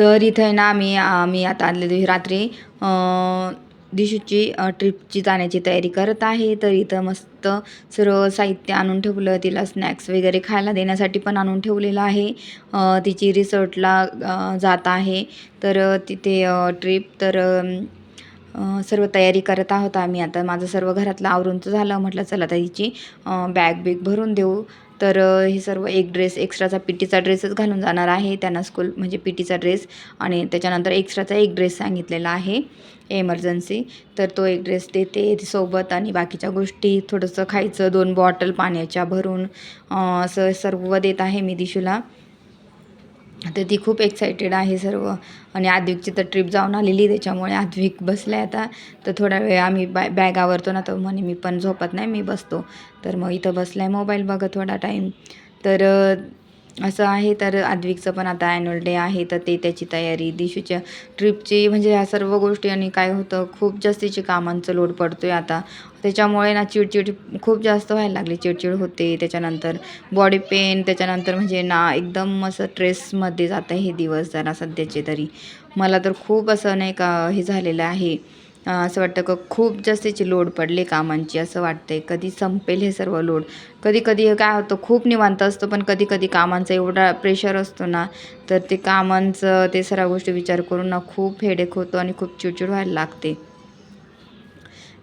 तर इथं आहे ना आम्ही आम्ही आता आदल्या दिवशी रात्री. दिशूची ट्रिपची जाण्याची तयारी करत आहे. तर इथं मस्त सर्व साहित्य आणून ठेवलं. तिला स्नॅक्स वगैरे खायला देण्यासाठी पण आणून ठेवलेलं आहे. तिची रिसॉर्टला जात आहे. तर तिथे ट्रिप तर सर्व तयारी करत आहोत आम्ही. आता माझं सर्व घरातलं आवरूनचं झालं. म्हटलं चला आता हिची बॅग बिग भरून देऊ. तर हे सर्व एक ड्रेस एक्स्ट्राचा पी टीचा ड्रेसच घालून जाणार आहे त्यांना स्कूल म्हणजे पी टीचा ड्रेस आणि त्याच्यानंतर एक्स्ट्राचा एक ड्रेस सांगितलेला आहे एमर्जन्सी तर तो एक ड्रेस देते सोबत आणि बाकीच्या गोष्टी थोडंसं खायचं दोन बॉटल पाण्याच्या भरून असं सर्व देत आहे मी दिशूला. तर ती खूप एक्सायटेड आहे सर्व. आणि आद्विकची तर ट्रिप जाऊन आलेली त्याच्यामुळे आद्विक बसले आता. तर थोडा वेळ आम्ही बॅ बॅग आवरतो ना तर म्हणे मी पण झोपत नाही मी बसतो. तर मग इथं बसला आहे मोबाईल बघत थोडा टाईम तर असं आहे तर आद्विकचं पण आता ॲन्युअल डे आहे तर ते त्याची तयारी. दिशूच्या ट्रिपची म्हणजे ह्या सर्व गोष्टी आणि काय होतं खूप जास्तीची कामांचं लोड पडतो आहे आता. त्याच्यामुळे ना चिडचिड खूप जास्त व्हायला लागली. चिडचिड होते त्याच्यानंतर बॉडी पेन त्याच्यानंतर म्हणजे ना एकदम असं स्ट्रेसमध्ये जातं हे दिवस जरा सध्याचे तरी. मला तर खूप असं नाही का हे झालेलं आहे. असं वाटतं का खूप जास्तीची लोड पडली कामांची असं वाटतंय. कधी संपेल हे सर्व लोड कधी कधी काय होतं खूप निवांत असतं पण कधी कधी कामांचा एवढा प्रेशर असतो ना तर ते कामांचं ते सर्व गोष्टी विचार करून ना खूप हेडेक होतो आणि खूप चिडचिड व्हायला लागते.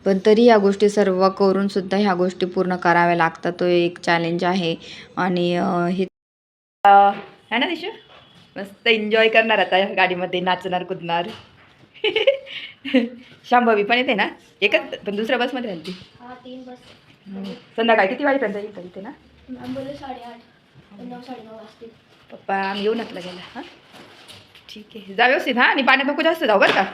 पण तरी या गोष्टी सर्व करून सुद्धा ह्या गोष्टी पूर्ण कराव्या लागतात. तो एक चॅलेंज आहे. आणि हे है ना दिशू मस्त एन्जॉय करणार आता गाडीमध्ये नाचणार कुदणार. शांभवी पण येते ना? एकच पण दुसऱ्या बसमध्ये राहिली ती. हा तीन बस. संध्याकाळी किती वाजेपर्यंत येईल का इथे ना? पप्पा आम्ही येऊ नसला गेला. हां? ठीक आहे. जा व्यवस्थित हां? आणि पाण्यात नको जास्त जाऊ बरं का?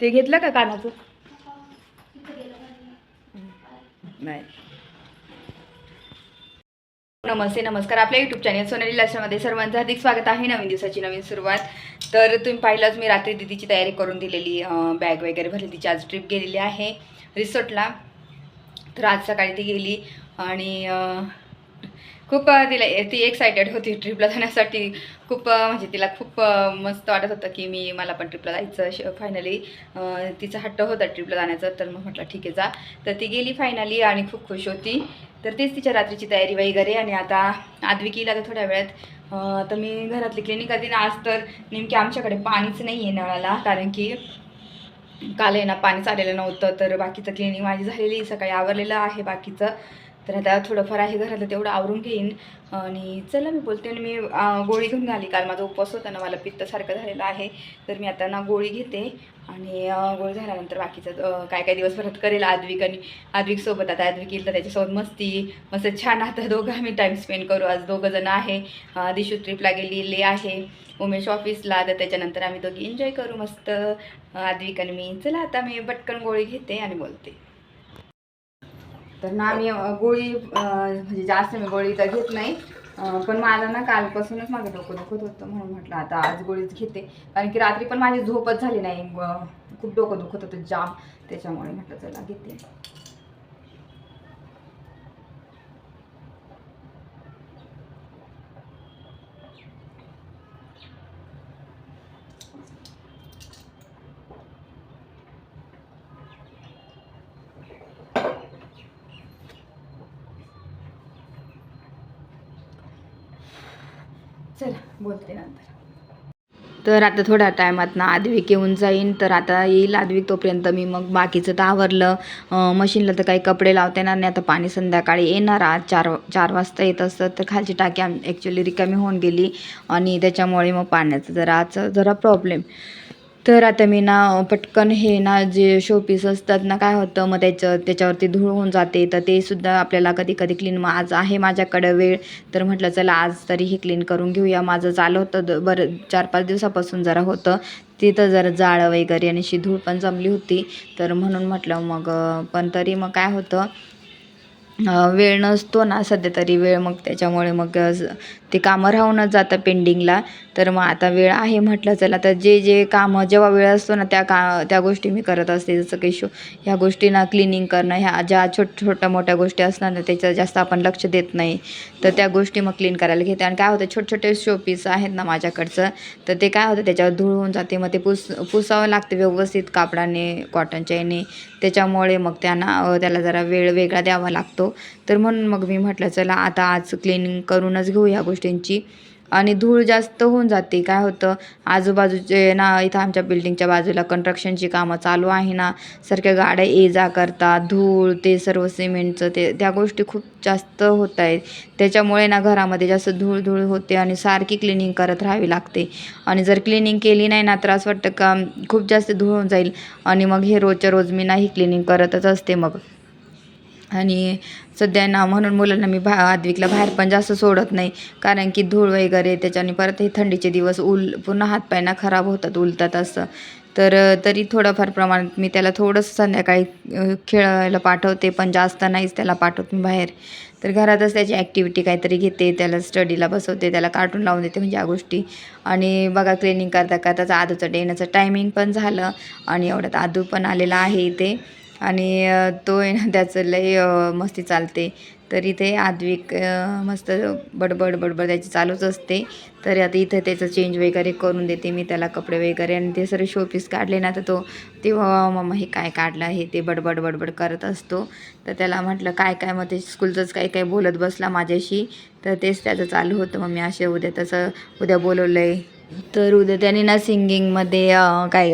ते घेतलं का कानाचं? नाही. नमस्ते नमस्कार. आपल्या यूट्यूब चॅनल सोनाली लाशामध्ये सर्वांचं हार्दिक स्वागत आहे. नवीन दिवसाची नवीन सुरुवात. तर तुम्ही पाहिलंच मी रात्री दिदीची तयारी करून दिलेली बॅग वगैरे भरली तिची आज ट्रिप गेलेली आहे. रिसॉर्टला तर आज सकाळी ती गेली आणि खूप तिला ती एक्सायटेड होती ट्रिपला जाण्यासाठी. खूप म्हणजे तिला खूप मस्त वाटत होतं की मी मला पण ट्रिपला जायचं फायनली तिचा हट्ट होता ट्रिपला जाण्याचं तर मग म्हटलं ठीक आहे जा. तर ती गेली फायनली आणि खूप खुश होती. तर तेच तिच्या रात्रीची तयारी वगैरे आणि आता आद्विकीला तर थोड्या वेळात तर मी घरातली क्लिनिक आधी ना आज तर नेमकी आमच्याकडे पाणीच नाही आहे नळाला कारण की काल आहे ना पाणीच आलेलं नव्हतं तर बाकीचं क्लिनिक माझी झालेली सकाळी आवरलेलं आहे बाकीचं. तर आता थोडंफार आहे घरातलं तेवढं आवरून घेईन. आणि चला मी बोलते आणि मी गोळी घेऊन आली. काल माझा उपवास होता ना मला पित्तसारखं झालेलं आहे. तर मी आता ना गोळी घेते आणि गोळी झाल्यानंतर बाकीचं काय काय दिवसभरात करेल आद्विक आणि आद्विकसोबत आता आद्विक येईल तर त्याच्यासोबत मस्ती मस्त छान आता दोघं आम्ही टाईम स्पेंड करू. आज दोघं जण आहे. दिशू ट्रिपला गेलेली आहे. उमेश ऑफिसला तर त्याच्यानंतर आम्ही दोघी एन्जॉय करू मस्त. आद्विक आणि मी. चला आता मी पटकन गोळी घेते आणि बोलते. तर ना आम्ही गोळी म्हणजे जास्त मी गोळी तर घेत नाही. पण मला ना कालपासूनच माझं डोकं दुखत होतं म्हणून म्हटलं आता आज गोळीच घेते. कारण की रात्री पण माझी झोपच झाली नाही खूप डोकं दुखत होतं जाम. त्याच्यामुळे म्हटलं चला घेते. चला बोलते नंतर. तर आता थोड्या टायमात ना आदविक येऊन जाईन. तर आता येईल आदविक तोपर्यंत मी मग बाकीचं तर आवरलं मशीनला तर काही कपडे लावता येणार नाही. आता पाणी संध्याकाळी येणार. आज चार चार वाजता येत असतं. तर खालची टाकी आम ॲक्च्युली रिकामी होऊन गेली. आणि त्याच्यामुळे मग पाण्याचं जरा जरा प्रॉब्लेम तर आता मी ना पटकन हे ना जे शोपीस असतात ना काय होतं मग त्याचं त्याच्यावरती धूळ होऊन जाते. तर ते सुद्धा आपल्याला कधी कधी क्लीन मग आज आहे माझ्याकडं वेळ. तर म्हटलं चला आज तरी हे क्लीन करून घेऊया. माझं चालू होतं द- बरं चार पाच दिवसापासून जरा होतं. तिथं जरा जाळं वगैरे आणि अशी धूळ पण जमली होती. तर म्हणून म्हटलं मग पण तरी मग काय होतं वेळ नसतो ना सध्या तरी वेळ मग त्याच्यामुळे मग ते कामं राहूनच जातं पेंडिंगला. तर मग आता वेळ आहे म्हटलं चला तर जे जे कामं जेव्हा वेळ असतो ना त्या का त्या गोष्टी मी करत असते. जसं काही शो ह्या गोष्टींना क्लिनिंग करणं ह्या ज्या छोट छोट्या मोठ्या गोष्टी असणार ना त्याचं जास्त आपण लक्ष देत नाही. तर त्या गोष्टी मग क्लीन करायला घेते. आणि काय होतं छोटे छोटे शोपीस आहेत ना माझ्याकडचं तर ते काय होतं त्याच्यावर धूळ होऊन जाते. मग ते पुस पुसावं लागते व्यवस्थित कापडाने कॉटनच्या याने. त्याच्यामुळे मग त्यांना त्याला जरा वेळ वेगळा द्यावा लागतो. तर म्हणून मग मी म्हटलं चला आता आज क्लिनिंग करूनच घेऊ ह्या गोष्टींची. आणि धूळ जास्त होऊन जाते. काय होतं? आजूबाजूचे ना इथं आमच्या बिल्डिंगच्या बाजूला कन्स्ट्रक्शनची कामं चालू आहे ना सारख्या गाड्या ये जा करतात. धूळ ते सर्व सिमेंटचं ते त्या गोष्टी खूप जास्त होत आहेत. त्याच्यामुळे ना घरामध्ये जास्त धूळ धूळ होते आणि सारखी क्लिनिंग करत राहावी लागते. आणि जर क्लिनिंग केली नाही ना तर असं वाटतं का खूप जास्त धूळ होऊन जाईल. आणि मग हे रोजच्या रोज मी नाही क्लिनिंग करतच असते मग. आणि सध्या ना म्हणून मुलांना मी भा आद्विकला बाहेर पण जास्त सोडत नाही. कारण की धूळ वगैरे त्याच्याने परत हे थंडीचे दिवस उल पुन्हा हातपायना खराब होतात उलतात असं. तर तरी थोडंफार प्रमाणात मी त्याला थोडंसं संध्याकाळी खेळायला पाठवते पण जास्त नाहीच त्याला पाठवत मी बाहेर. तर घरातच त्याची ॲक्टिव्हिटी काहीतरी घेते त्याला स्टडीला बसवते त्याला कार्टून लावून देते म्हणजे या गोष्टी. आणि बघा क्लिनिंग करता करताच आदूचं डेण्याचं टायमिंग पण झालं आणि एवढ्यात आदू पण आलेला आहे इथे. आणि तो आहे ना त्याचं लय मस्ती चालते. तर इथे आद्विक मस्त बडबड बडबड त्याची चालूच असते. तर आता इथं त्याचं चेंज वगैरे करून देते मी त्याला कपडे वगैरे आणि ते सर्व शोपीस काढले ना तर तो तेव्हा मम्मा हे काय काढलं हे ते बडबड बडबड करत असतो. तर त्याला म्हटलं काय काय? मग ते स्कूलचंच काय काय बोलत बसला माझ्याशी. तर तेच त्याचं चालू होतं. मग मी असे उद्या तसं उद्या बोलवलं आहे तर उद्या त्याने ना सिंगिंगमध्ये काय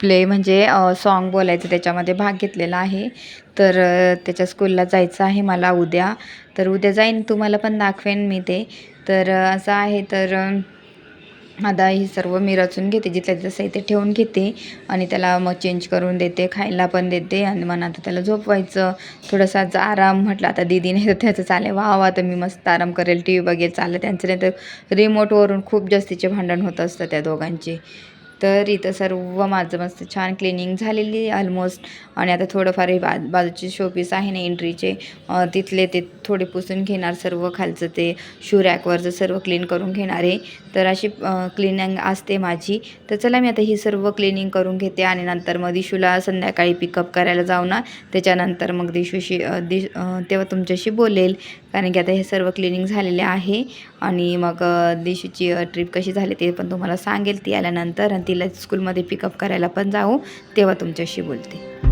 प्ले म्हणजे सॉन्ग बोलायचं त्याच्यामध्ये भाग घेतलेला आहे. तर त्याच्या स्कूलला जायचं आहे मला उद्या. तर उद्या जाईन तुम्हाला पण दाखवेन मी ते. तर असं आहे तर आता ही सर्व मी रचून घेते जिथल्या तिथं साहित्य ठेवून घेते आणि त्याला मग चेंज करून देते खायला पण देते आणि मग आता त्याला झोपवायचं. थोडासा आराम म्हटलं आता दीदी नाही तर त्याचं चालेल. वा वा तर मी मस्त आराम करेल टी व्ही बघेल चाललं. त्यांचं नाही तर रिमोटवरून खूप जास्तीचे भांडण होत असतं त्या दोघांचे. तर इथं सर्व माझं मस्त छान क्लिनिंग झालेली आहे ऑलमोस्ट आणि आता थोडंफार हे बा बाजूचे शोपीस आहे ना एंट्रीचे तिथले ते थोडे पुसून घेणार सर्व खालचं ते शू रॅकवरचं सर्व क्लीन करून घेणार आहे. तर अशी क्लिनिंग असते माझी. तर चला मी आता ही सर्व क्लिनिंग करून घेते आणि नंतर मग दिशूला संध्याकाळी पिकअप करायला जाऊ ना. त्याच्यानंतर मग दिशूशी दिश तेव्हा तुमच्याशी बोलेल. कारण की आता हे सर्व क्लिनिंग झालेले आहे. आणि मग दिशूची ट्रिप कशी झाली ते पण तुम्हाला सांगेल ती आल्यानंतर. आणि तिला स्कूलमध्ये पिकअप करायला पण जाऊ तेव्हा तुमच्याशी बोलते.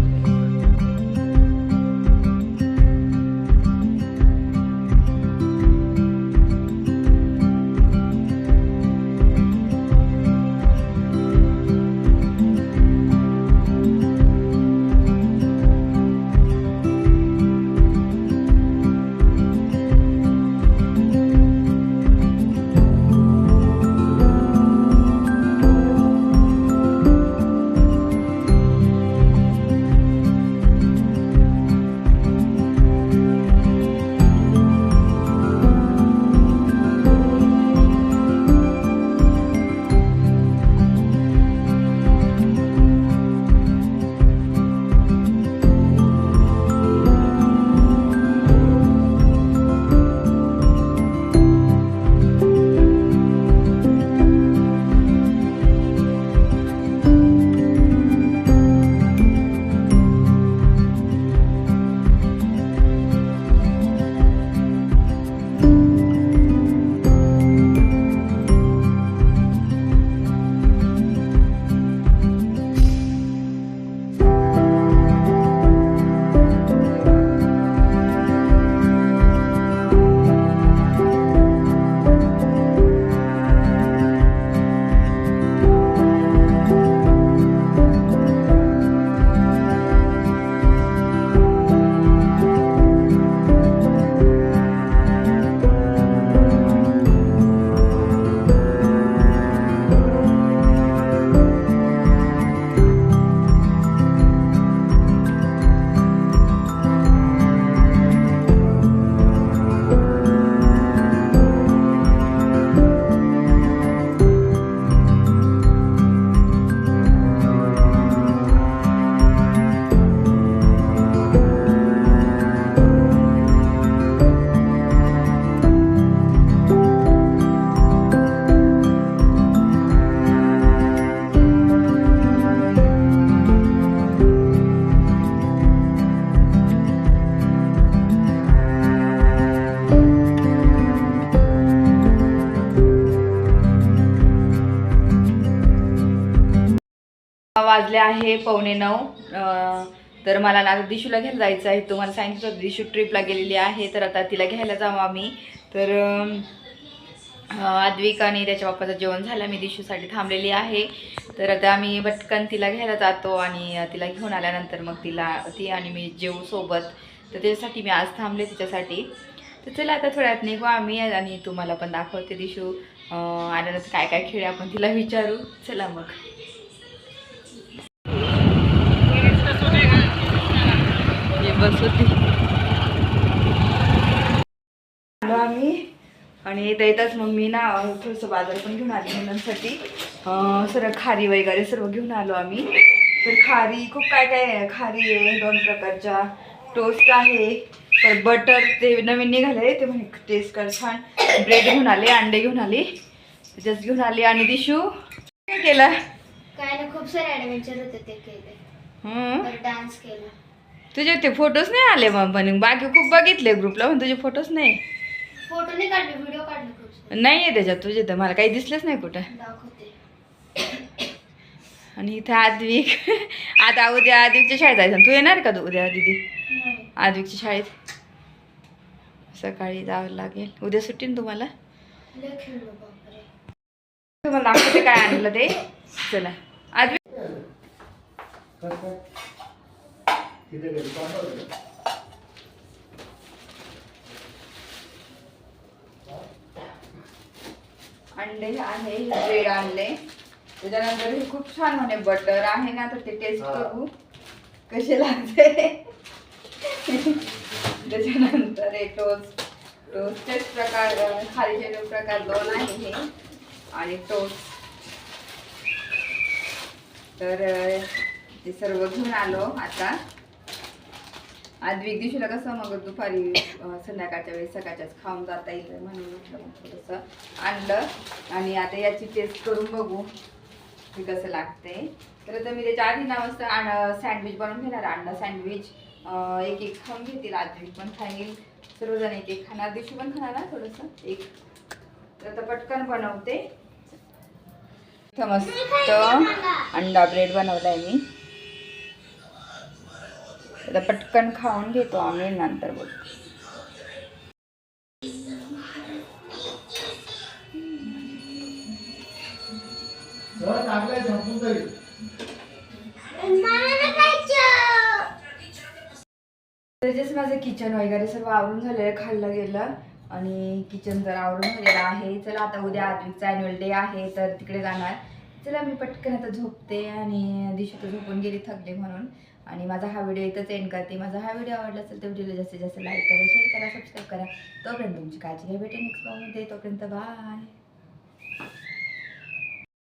वाजले आहे पावणे नऊ. तर मला ना आता दिशूला घ्यायला जायचं आहे. तुम्हाला सांगितलं होतं दिशू ट्रिपला गेलेली आहे तर आता तिला घ्यायला जाऊ आम्ही. तर आद्विक आणि त्याच्या बाप्पाचं जेवण झालं. मी दिशूसाठी थांबलेली आहे. तर आता आम्ही पटकन तिला घ्यायला जातो आणि तिला घेऊन आल्यानंतर मग तिला ती आणि मी जेवू सोबत. तर त्याच्यासाठी मी आज थांबले तिच्यासाठी. तर चला आता थोड्यात निघू आम्ही आणि तुम्हाला पण दाखवते दिशू. आल्यानंतर काय काय खेळ आपण तिला विचारू. चला मग. बस होती आलो आम्ही. आणि येता येताच मग मी ना थोडंसं बाजार पण घेऊन आली मुलांसाठी. अं, सर्व खारी वगैरे सर्व घेऊन आलो आम्ही. तर खारी खूप काय काय आहे? खारी आहे दोन प्रकारच्या. टोस्ट आहे. तर बटर ते नवीन निघाले ते म्हणे टेस्ट कर छान. ब्रेड घेऊन आले अंडे घेऊन आले. त्याच्यात घेऊन आले आणि दिशू. काय केलं? काय ना खूप सारे ॲडव्हेंचर होते ते केले. डान्स केला. तुझे ते फोटोज नाही आले मग? पण बाकी खूप बघितले ग्रुपला पण तुझे फोटोज नाही. फोटो नाही काढले व्हिडिओ काढले खूप सारे. नाही आहे त्याच्यात तुझे तर मला काही दिसलेच नाही कुठं. आणि इथं आद्विक. आता उद्या आद्विकच्या शाळेत जायचं. तू येणार का तू उद्या दिदी? आद्विकच्या शाळेत? सकाळी जावं लागेल. उद्या सुट्टी ना तुम्हाला? तुम्हाला दाखवते काय आणलं ते? चला. आद्विक अंडे आहे ब्रेड आणले. त्याच्यानंतर हे खूप छान म्हणे बटर आहे ना तर ते टेस्ट करू कसे लागते. त्याच्यानंतर हे टोस्ट टोस्टचेच प्रकार खालीचे जो प्रकार दोन आहे हे. आणि टोस्ट तर ते सर्व घेऊन आलो आता. आद्विक दिवशीला कसं मग दुपारी संध्याकाळच्या वेळेस सकाळच्याच खाऊन जाता येईल म्हणून म्हटलं मग थोडंसं आणलं. आणि आता याची टेस्ट करून बघू की कसं लागते. तर आता मी त्याच्या आधी ना मस्त सँडविच बनवून घेणार अंडा सँडविच एक एक खाऊन घेतील. आद्विक पण खाईल. सर्वजण एक एक खाणार. दिवशी पण खाणार ना थोडंसं? एक. तर आता पटकन बनवते. मस्त अंडा. ब्रेड बनवलाय मी. आता पटकन खाऊन घेतो आम्ही नंतर बघ त्याच्याच माझं किचन वगैरे सर्व आवरून झालेलं खाल्लं गेलं. आणि किचन तर आवरून झालेलं आहे चला आता उद्या आद्विकचा ॲन्युअल डे आहे तर तिकडे जाणार. चला मी पटकन आता झोपते आणि दिवशी तर झोपून गेली थकले म्हणून. आणि माझा हा व्हिडिओ इथंच एंड करते. माझा हा व्हिडिओ आवडला असेल तर व्हिडिओला जास्तीत जास्त लाईक करा शेअर करा सबस्क्राईब करा. तोपर्यंत तुमची काळजी घ्या. भेटेल नेक्स्ट ब्लॉगमध्ये तोपर्यंत बाय